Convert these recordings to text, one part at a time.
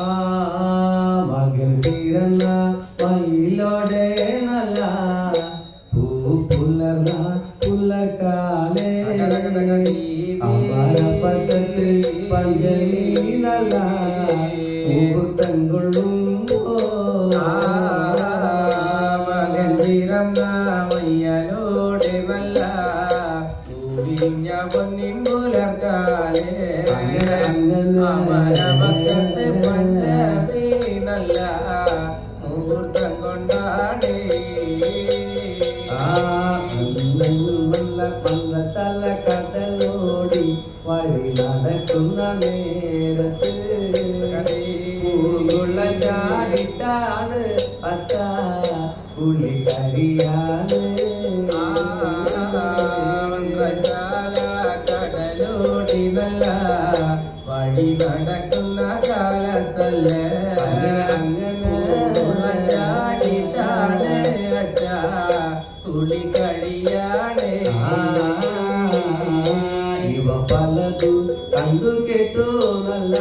ആ മകൻ പിറന്ന മയിലോടെ നല്ല പൂ പുലർന്ന പുലർക്കാലേ അമരപ്പറ്റത്ത് പഞ്ചമി നല്ല മുഹൂർത്തം പൂവിഞ്ഞ പൊന്നിൻ പുലർക്കാലേ അമരഭക്തത്തെ പഞ്ചമി നല്ല മുഹൂർത്തം കൊണ്ടാടേ. കടലോടി വഴി നടക്കുന്ന നേരത്ത് ഇവ പലതും കണ്ടു കേട്ടു നല്ല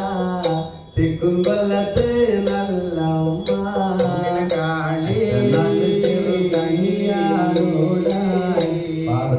തെക്കും കൊല്ലത്ത് നല്ല ഉമ്മ കാളി പറഞ്ഞു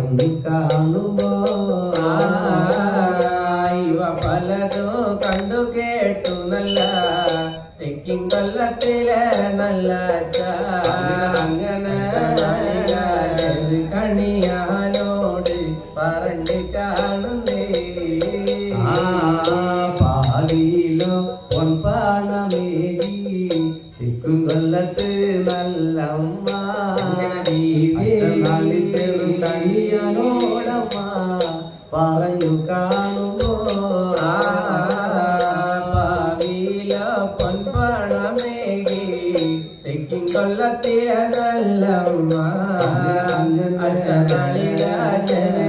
കൊല്ലത്തിലെ നല്ലമ്മ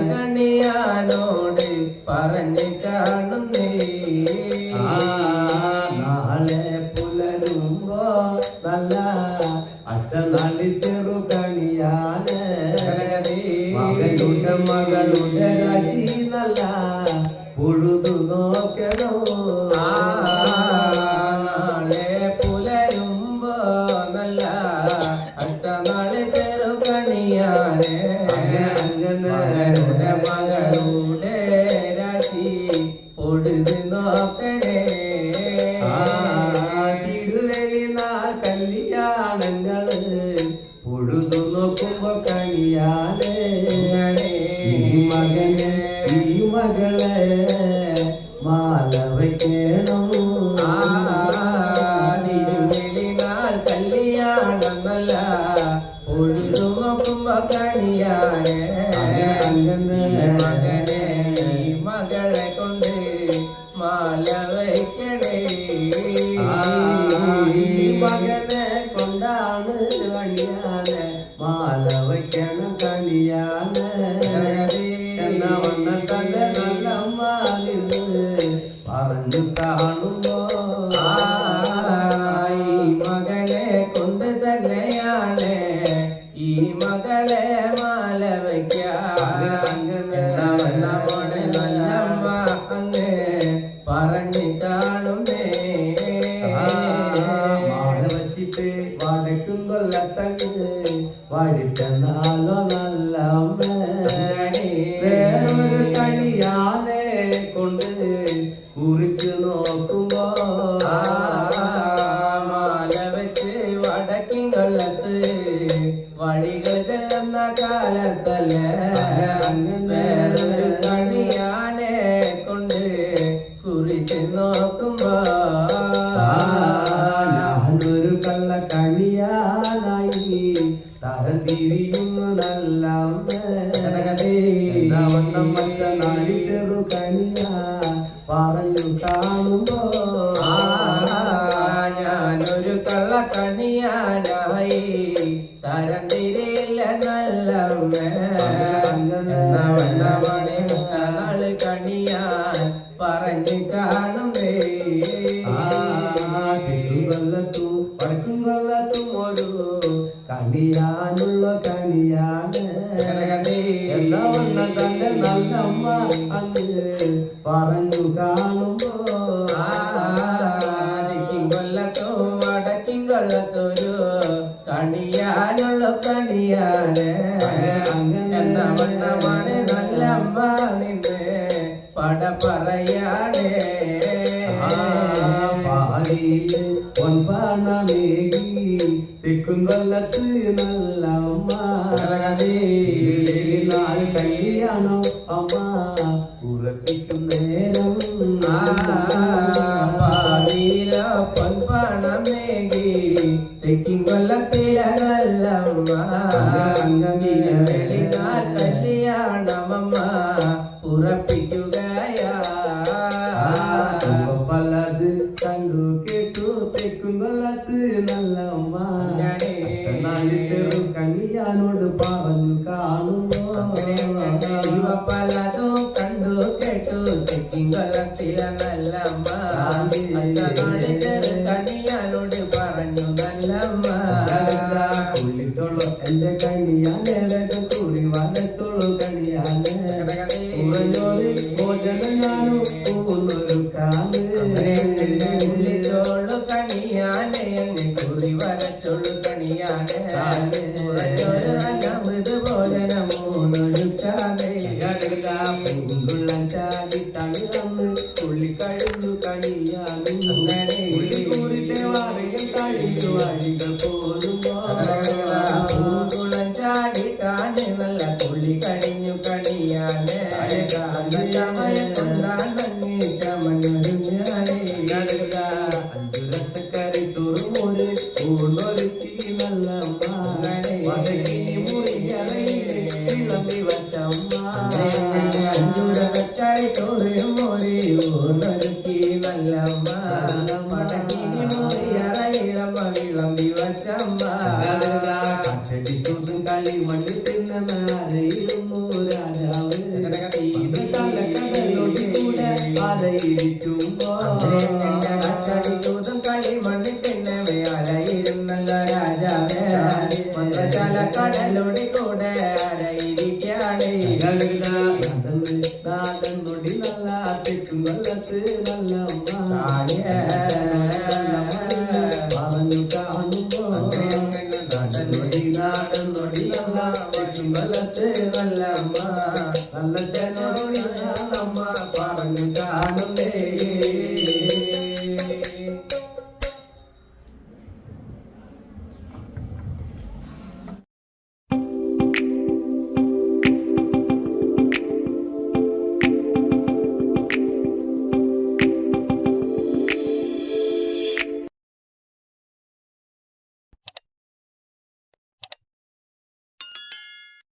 കണിയാനോട് പറഞ്ഞു കാണുന്നേ ആ നാളെ പുലരുമ്പോ നല്ല അറ്റ നാളി ചെറു കണിയാന് മകളുടെ മകളുടെ രാശി നല്ല പൊഴുതു നോക്കണോ? വയ്ക്കണം തിരുവെളിനാൾ കല്യാണം നല്ല ഒഴുതു നോക്കുമ്പോ കണിയാനെ വടക്കും കൊല്ലത്തങ്ങ് വടിച്ചെന്നാലോ നല്ല ഞാനൊരു കള്ള കണിയാനായി തരം തിരിയുന്നു നല്ല വണ്ണം മറ്റ ചെറു കണിയ പറഞ്ഞു കാണുമ്പോ. ഞാനൊരു കള്ളക്കണിയാനായി തരം തിരിയില്ല നല്ല പടക്കൂ പടക്കും വെള്ളത്തും ഒരു കണിയാനുള്ള കണിയാണ്. എല്ലാ വണ്ണം തന്റെ നല്ലമ്മ അന്ന് പറഞ്ഞു കാണുമ്പോ കൊല്ലത്തോ വടക്കും കൊല്ലത്തൊരു. കണിയാനുള്ള കണിയാണ്. അങ്ങനെ വണ്ണമാണ് നല്ലമ്മ നിന്ന്? പട പറയാണ്. പാടിയില്ല? உன் பானமேகி திக்கும் கொல்லத்து நல்ல அம்மா. நாள் கல்யாணம் அம்மா. உறப்பிக்கும் நேரம் பண்பானமேகி திக்கும் கொல்லத்தில நல்ல அம்மா. வெளிநாள் கல்யாணம் அம்மா. உறப்பிக்கும் എന്റെ കണിയാനെ വേഗം കൂടി വലച്ചോളൂ കണിയാനെ കുറഞ്ഞോളി ഭോജനം ഞാനും പോകുന്നൊരു കാൽ. ഉള്ളിലോളു കണിയാനെ എന്നെ കുറി വരച്ചോളു കണിയാനെ കുറഞ്ഞൊരു തുള്ളി കണിഞ്ഞു കണിയാനെ ചമയക്കൊണ്ടാൻ ഭംഗി ചമഞ്ഞൊരുങ്ങാനേ അഞ്ചു രസക്കറി തുറമൊരു ഊണൊരുക്കി നല്ല വിളമ്പി വച്ചമ്മ. കളി മണ്ണ് മേലോടി കൂടെ അരയിരിക്കാണ് നാടൻ തൊടി നല്ല തെക്കും കൊല്ലത്ത് നല്ല പറഞ്ഞു കാണുമ്പോ നാടൻ തൊടി നാടൻ തൊടി നല്ല തെക്കും കൊല്ലത്ത് നല്ല അമ്മ നല്ല ചെനോടി നാളമ്മ പറഞ്ഞു